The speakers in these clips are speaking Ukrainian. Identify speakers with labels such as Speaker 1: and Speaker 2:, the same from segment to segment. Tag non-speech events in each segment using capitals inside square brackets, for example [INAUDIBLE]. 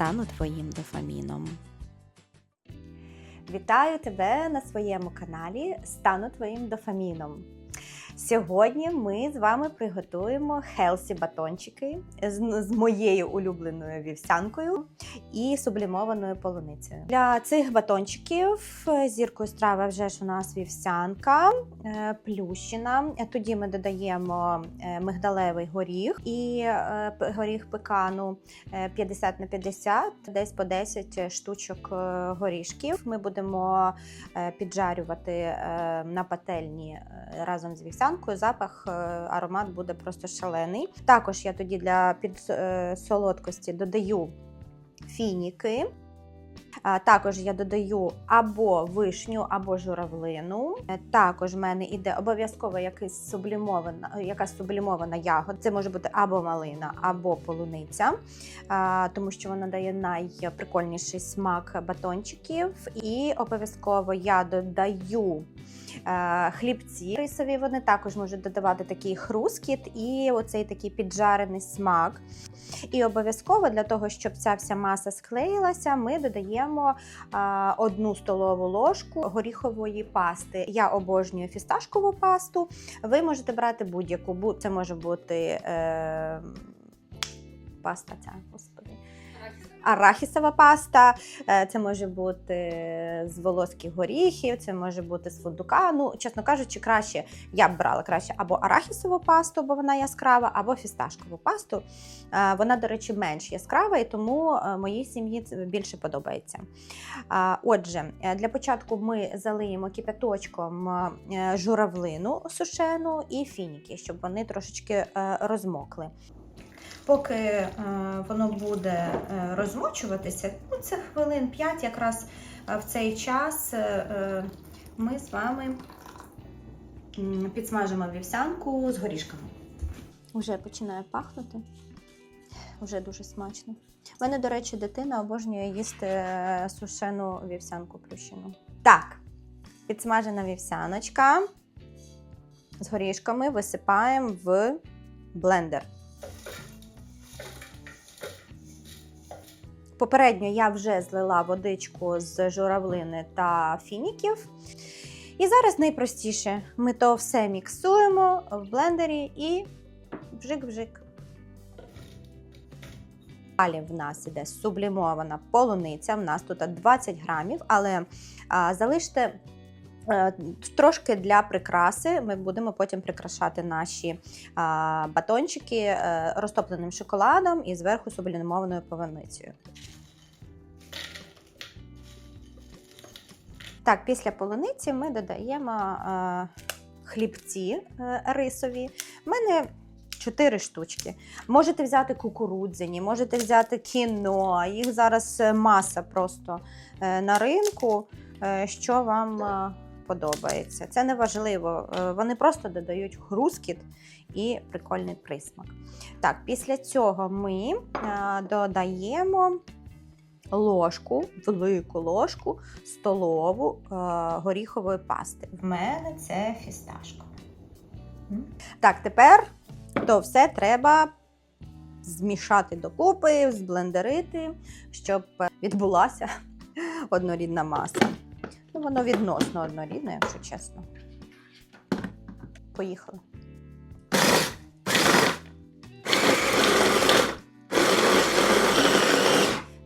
Speaker 1: стану твоїм дофаміном.
Speaker 2: Вітаю тебе на своєму каналі Стану твоїм дофаміном. Сьогодні ми з вами приготуємо хелсі батончики з, з моєю улюбленою вівсянкою і сублімованою полуницею. Для цих батончиків зіркою страви вже ж у нас вівсянка, е, плющина. Тоді ми додаємо е, мигдалевий горіх і е, горіх пекану е, 50 на 50, десь по 10 штучок е, горішків. Ми будемо е, піджарювати е, на пательні е, разом з вівсянкою. Запах, е, аромат буде просто шалений. Також я тоді для підсолодкості додаю фініки. А, Також я додаю або вишню, або журавлину. Е, Також в мене йде обов'язково якась сублімована, якась сублімована ягода. Це може бути або малина, або полуниця, тому що вона дає найприкольніший смак батончиків. І обов'язково я додаю е, хлібці рисові. Вони також можуть додавати такий хрускіт і оцей такий піджарений смак. І обов'язково для того, щоб ця вся маса склеїлася, ми додаємо а, одну столову ложку горіхової пасти. Я обожнюю фісташкову пасту. Ви можете брати будь-яку. Бу- Це може бути е, паста ця. Арахісова паста, е, це може бути з волоських горіхів, це може бути з фундука. Ну, чесно кажучи, краще я б брала краще або арахісову пасту, бо вона яскрава, або фісташкову пасту. Е, Вона, до речі, менш яскрава, і тому е, моїй сім'ї це більше подобається. Отже, для початку ми залиємо кипяточком журавлину сушену і фініки, щоб вони трошечки розмокли. Поки е, воно буде е, розмочуватися, ну це хвилин 5 якраз е, в цей час ми з вами підсмажимо вівсянку з горішками. Уже починає пахнути. Вже дуже смачно. У мене, до речі, дитина обожнює їсти сушену вівсянку плющину. Так, підсмажена вівсяночка з горішками висипаємо в блендер. Попередньо я вже злила водичку з журавлини та фініків. І зараз найпростіше. Ми то все міксуємо в блендері і вжик-вжик. Далі в нас іде сублімована полуниця. В нас тут 20 грамів, але а, залиште трошки для прикраси. Ми будемо потім прикрашати наші батончики е, розтопленим шоколадом і зверху сублімованою полуницею. Так, після полуниці ми додаємо е, хлібці е, рисові. У мене 4 штучки. Можете взяти кукурудзяні, можете взяти кіно. Їх зараз е, маса просто е, на ринку, е, що вам е, подобається. Це не важливо. е, Вони просто додають хрускіт і прикольний присмак. Так, після цього ми е, додаємо ложку, велику ложку столову е, горіхової пасти. В мене це фісташка. Так, тепер то все треба змішати докупи, зблендерити, щоб відбулася [LAUGHS] однорідна маса. Ну, воно відносно однорідне, якщо чесно. Поїхали.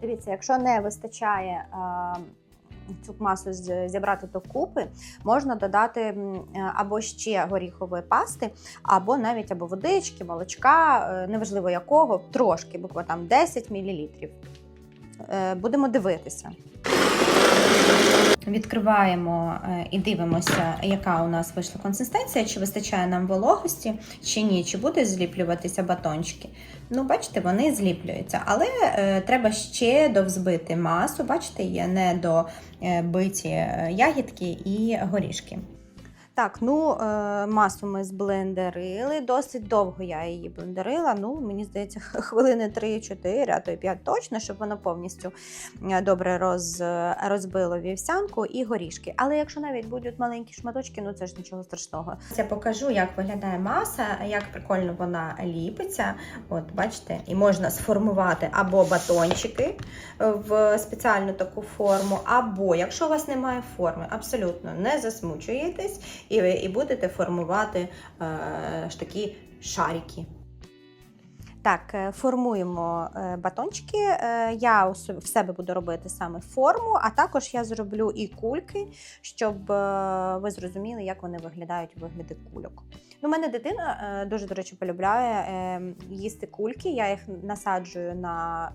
Speaker 2: Дивіться, якщо не вистачає цю масу зібрати докупи, можна додати е, або ще горіхової пасти, або навіть або водички, молочка, е, неважливо якого, трошки, буквально там 10 мл. Будемо дивитися. Відкриваємо е, і дивимося, яка у нас вийшла консистенція, чи вистачає нам вологості, чи ні, чи будуть зліплюватися батончики. Ну, бачите, вони зліплюються, але е, треба ще довзбити масу. Бачите, є недобиті е, ягідки і горішки. Так, ну е, масу ми зблендерили. Досить довго я її блендерила. Ну, мені здається, [LAUGHS] хвилини 3-4, а то й 5 точно, щоб воно повністю е, добре роз, розбило вівсянку і горішки. Але якщо навіть будуть маленькі шматочки, ну це ж нічого страшного. Я покажу, як виглядає маса, як прикольно вона ліпиться. От, бачите, і можна сформувати або батончики в спеціальну таку форму, або якщо у вас немає форми, абсолютно не засмучуєтесь і, і будете формувати е, ж такі шарики. Так, е, формуємо е, батончики. Я в себе буду робити саме форму, а також я зроблю і кульки, щоб ви зрозуміли, як вони виглядають у вигляді кульок. У мене дитина дуже, до речі, полюбляє їсти кульки. Я їх насаджую на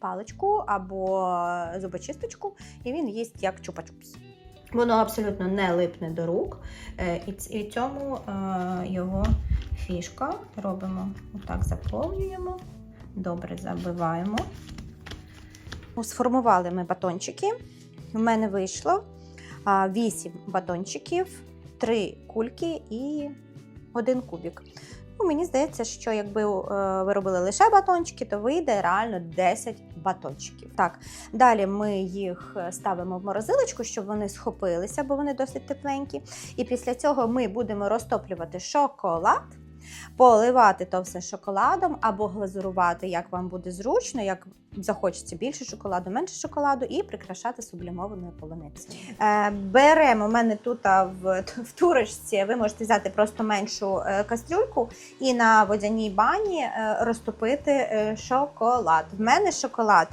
Speaker 2: паличку або зубочисточку, і він їсть як чупа-чупс. Воно абсолютно не липне до рук, е, і і цьому е, його фішка. Робимо отак, заповнюємо, добре забиваємо. Ну, Сформували ми батончики. У мене вийшло 8 батончиків, 3 кульки і один кубик. Ну, мені здається, що якби е, ви робили лише батончики, то вийде реально 10 батончиків. Так, далі ми їх е, ставимо в морозилочку, щоб вони схопилися, бо вони досить тепленькі. І після цього ми будемо розтоплювати шоколад, поливати то все шоколадом або глазурувати, як вам буде зручно, як захочеться більше шоколаду, менше шоколаду, і прикрашати сублімованою полуницею. Е, беремо у мене тут в, [LAUGHS] в турочці, ви можете взяти просто меншу е, кастрюльку і на водяній бані е, розтопити е, шоколад. В мене шоколад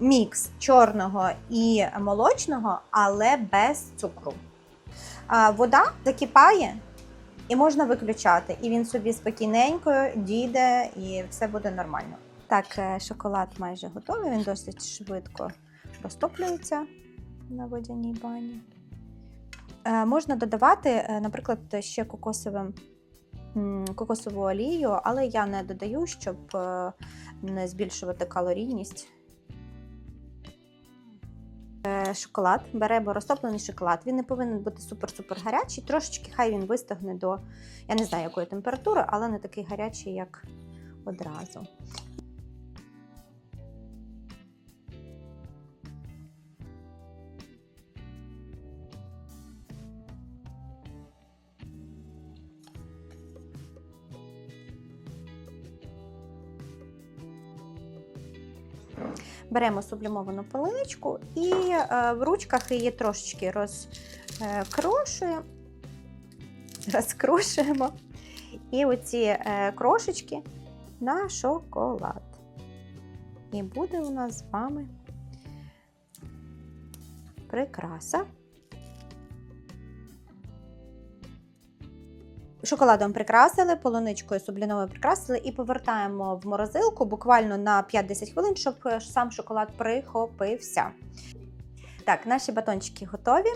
Speaker 2: мікс чорного і молочного, але без цукру. Вода закипає. І можна виключати, і він собі спокійненько дійде, і все буде нормально. Так, е, шоколад майже готовий, він досить швидко розтоплюється на водяній бані. Е, Можна додавати, е, наприклад, ще кокосовим, кокосову олію, але я не додаю, щоб не збільшувати калорійність. Шоколад беремо розтоплений шоколад. Він не повинен бути супер-супер гарячий. Трошечки хай він вистигне до, я не знаю якої температури, але не такий гарячий, як одразу. Беремо сублімовану полиничку і е, в ручках її трошечки розкрошуємо, [LAUGHS] розкрошуємо. І оці е, крошечки на шоколад. І буде у нас з вами прикраса. Шоколадом прикрасили, полуничкою субліновою прикрасили і повертаємо в морозилку буквально на 5-10 хвилин, щоб е, сам шоколад прихопився. Так, наші батончики готові,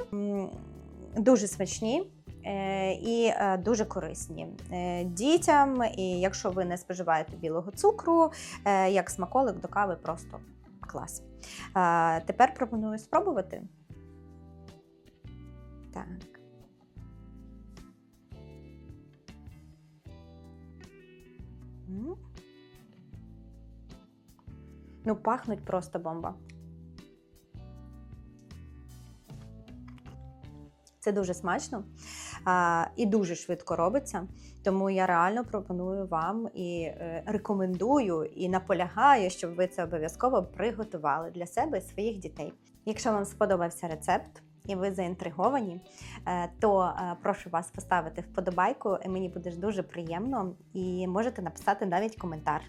Speaker 2: дуже смачні. е, І е, дуже корисні дітям, і якщо ви не споживаєте білого цукру, як смаколик до кави, просто клас. Тепер пропоную спробувати. Так. Ну, пахнуть просто бомба. Це дуже смачно а, і дуже швидко робиться. Тому я реально пропоную вам і е, рекомендую і наполягаю, щоб ви це обов'язково приготували для себе і своїх дітей. Якщо вам сподобався рецепт і ви заінтриговані, е, то е, прошу вас поставити вподобайку. і Мені буде дуже приємно, і можете написати навіть коментар,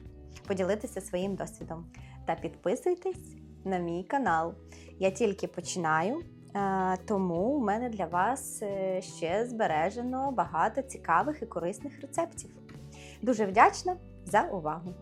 Speaker 2: поділитися своїм досвідом. Та підписуйтесь на мій канал. Я тільки починаю. Е, Тому у мене для вас ще збережено багато цікавих і корисних рецептів. Дуже вдячна за увагу!